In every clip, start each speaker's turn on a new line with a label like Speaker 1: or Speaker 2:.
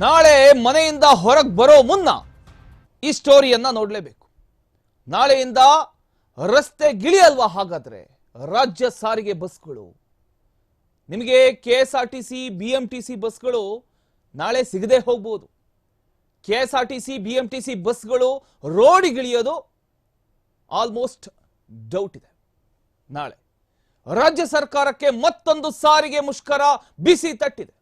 Speaker 1: ನಾಳೆ ಮನೆಯಿಂದ ಹೊರಗೆ ಬರೋ ಮುನ್ನ ಈ ಸ್ಟೋರಿಯನ್ನ ನೋಡಲೇಬೇಕು. ನಾಳೆಯಿಂದ ರಸ್ತೆ ಗಿಳಿಯಲ್ವಾ ಹಾಗಾದ್ರೆ? ರಾಜ್ಯ ಸಾರಿಗೆ ಬಸ್ಗಳು. ನಿಮಗೆ K S R T C, B M T C ಬಸ್ಗಳು ನಾಳೆ ಸಿಗದೆ ಹೋಗ್ಬೋದು. K S R T C, B M T C ಬಸ್ಗಳು ರೋಡಿಗಿಳಿಯೋದು ಆಲ್ಮೋಸ್ಟ್ ಡೌಟ್ ಇದೆ. ನಾಳೆ. ರಾಜ್ಯ ಸರ್ಕಾರಕ್ಕೆ ಮತ್ತೊಂದು ಸಾರಿಗೆ ಮುಷ್ಕರ ಬಿಸಿ ತಟ್ಟಿದೆ.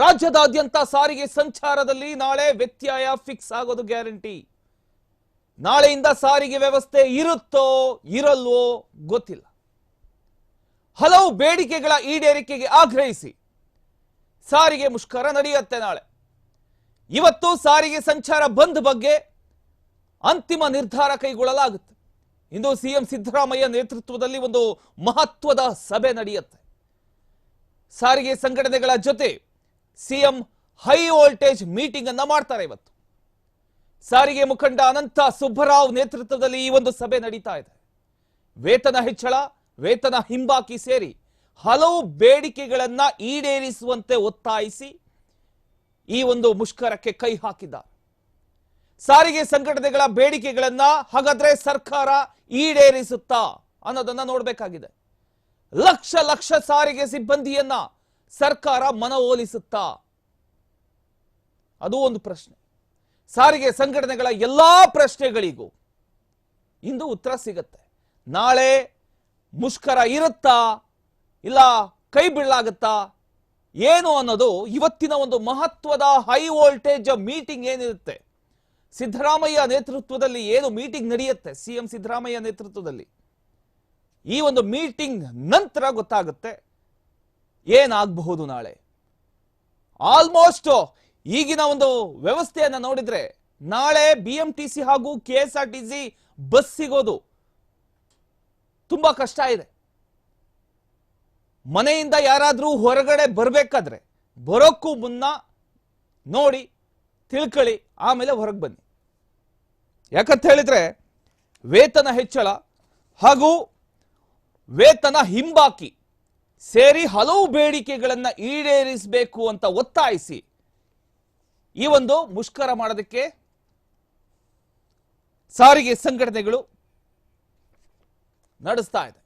Speaker 1: ರಾಜ್ಯದಾದ್ಯಂತ ಸಾರಿಗೆ ಸಂಚಾರದಲ್ಲಿ ನಾಳೆ ವ್ಯತ್ಯಯ ಫಿಕ್ಸ್ ಆಗೋದು ಗ್ಯಾರಂಟಿ. ನಾಳೆಯಿಂದ ಸಾರಿಗೆ ವ್ಯವಸ್ಥೆ ಇರುತ್ತೋ ಇರಲ್ವೋ ಗೊತ್ತಿಲ್ಲ. ಹಲವು ಬೇಡಿಕೆಗಳ ಈಡೇರಿಕೆಗೆ ಆಗ್ರಹಿಸಿ ಸಾರಿಗೆ ಮುಷ್ಕರ ನಡೆಯುತ್ತೆ ನಾಳೆ. ಇವತ್ತು ಸಾರಿಗೆ ಸಂಚಾರ ಬಂದ್ ಬಗ್ಗೆ ಅಂತಿಮ ನಿರ್ಧಾರ ಕೈಗೊಳ್ಳಲಾಗುತ್ತೆ. ಇಂದು ಸಿಎಂ ಸಿದ್ದರಾಮಯ್ಯ ನೇತೃತ್ವದಲ್ಲಿ ಒಂದು ಮಹತ್ವದ ಸಭೆ ನಡೆಯುತ್ತೆ. ಸಾರಿಗೆ ಸಂಘಟನೆಗಳ ಜೊತೆ ಸಿಎಂ ಹೈ ವೋಲ್ಟೇಜ್ ಮೀಟಿಂಗ್ ಅನ್ನ ಮಾಡ್ತಾರೆ ಇವತ್ತು. ಸಾರಿಗೆ ಮುಖಂಡ ಅನಂತ ಸುಬ್ಬರಾವ್ ನೇತೃತ್ವದಲ್ಲಿ ಈ ಒಂದು ಸಭೆ ನಡೀತಾ ಇದೆ. ವೇತನ ಹೆಚ್ಚಳ, ವೇತನ ಹಿಂಬಾಕಿ ಸೇರಿ ಹಲವು ಬೇಡಿಕೆಗಳನ್ನ ಈಡೇರಿಸುವಂತೆ ಒತ್ತಾಯಿಸಿ ಈ ಒಂದು ಮುಷ್ಕರಕ್ಕೆ ಕೈ ಹಾಕಿದ ಸಾರಿಗೆ ಸಂಘಟನೆಗಳ ಬೇಡಿಕೆಗಳನ್ನ ಹಾಗಾದ್ರೆ ಸರ್ಕಾರ ಈಡೇರಿಸುತ್ತಾ ಅನ್ನೋದನ್ನ ನೋಡಬೇಕಾಗಿದೆ. ಲಕ್ಷ ಲಕ್ಷ ಸಾರಿಗೆ ಸಿಬ್ಬಂದಿಯನ್ನ ಸರ್ಕಾರ ಮನವೊಲಿಸುತ್ತಾ ಅದು ಒಂದು ಪ್ರಶ್ನೆ. ಸಾರಿಗೆ ಸಂಘಟನೆಗಳ ಎಲ್ಲಾ ಪ್ರಶ್ನೆಗಳಿಗೂ ಇಂದು ಉತ್ತರ ಸಿಗುತ್ತೆ. ನಾಳೆ ಮುಷ್ಕರ ಇರುತ್ತಾ? ಇಲ್ಲ ಕೈ ಬೀಳಾಗುತ್ತಾ ಏನು ಅನ್ನೋದು ಇವತ್ತಿನ ಒಂದು ಮಹತ್ವದ ಹೈ ವೋಲ್ಟೇಜ್ ಮೀಟಿಂಗ್ ಏನಿರುತ್ತೆ? ಸಿದ್ದರಾಮಯ್ಯ ನೇತೃತ್ವದಲ್ಲಿ ಏನು ಮೀಟಿಂಗ್ ನಡೆಯುತ್ತೆ? ಸಿಎಂ ಸಿದ್ದರಾಮಯ್ಯ ನೇತೃತ್ವದಲ್ಲಿ. ಈ ಒಂದು ಮೀಟಿಂಗ್ ನಂತರ ಗೊತ್ತಾಗುತ್ತೆ. ಏನಾಗಬಹುದು ನಾಳೆ? ಆಲ್ಮೋಸ್ಟ್ ಈಗಿನ ಒಂದು ವ್ಯವಸ್ಥೆಯನ್ನ ನೋಡಿದ್ರೆ ನಾಳೆ ಬಿ ಎಂ ಟಿ ಸಿ ಹಾಗೂ K S R T C bus ಸಿಗೋದು ತುಂಬಾ ಕಷ್ಟ ಇದೆ. ಮನೆಯಿಂದ ಯಾರಾದ್ರೂ ಹೊರಗಡೆ ಬರಬೇಕಾದ್ರೆ ಬರೋಕ್ಕೂ ಮುನ್ನ ನೋಡಿ ತಿಳ್ಕೊಳ್ಳಿ ಆಮೇಲೆ ಹೊರಗೆ ಬನ್ನಿ. ಯಾಕಂತ ಹೇಳಿದ್ರೆ ವೇತನ ಹೆಚ್ಚಳ ಹಾಗೂ ವೇತನ ಹಿಂಬಾಕಿ ಸೇರಿ ಹಲವು ಬೇಡಿಕೆಗಳನ್ನು ಈಡೇರಿಸಬೇಕು ಅಂತ ಒತ್ತಾಯಿಸಿ ಈ ಒಂದು ಮುಷ್ಕರ ಮಾಡೋದಕ್ಕೆ ಸಾರಿಗೆ ಸಂಘಟನೆಗಳು ನಡೆಸ್ತಾ ಇದೆ.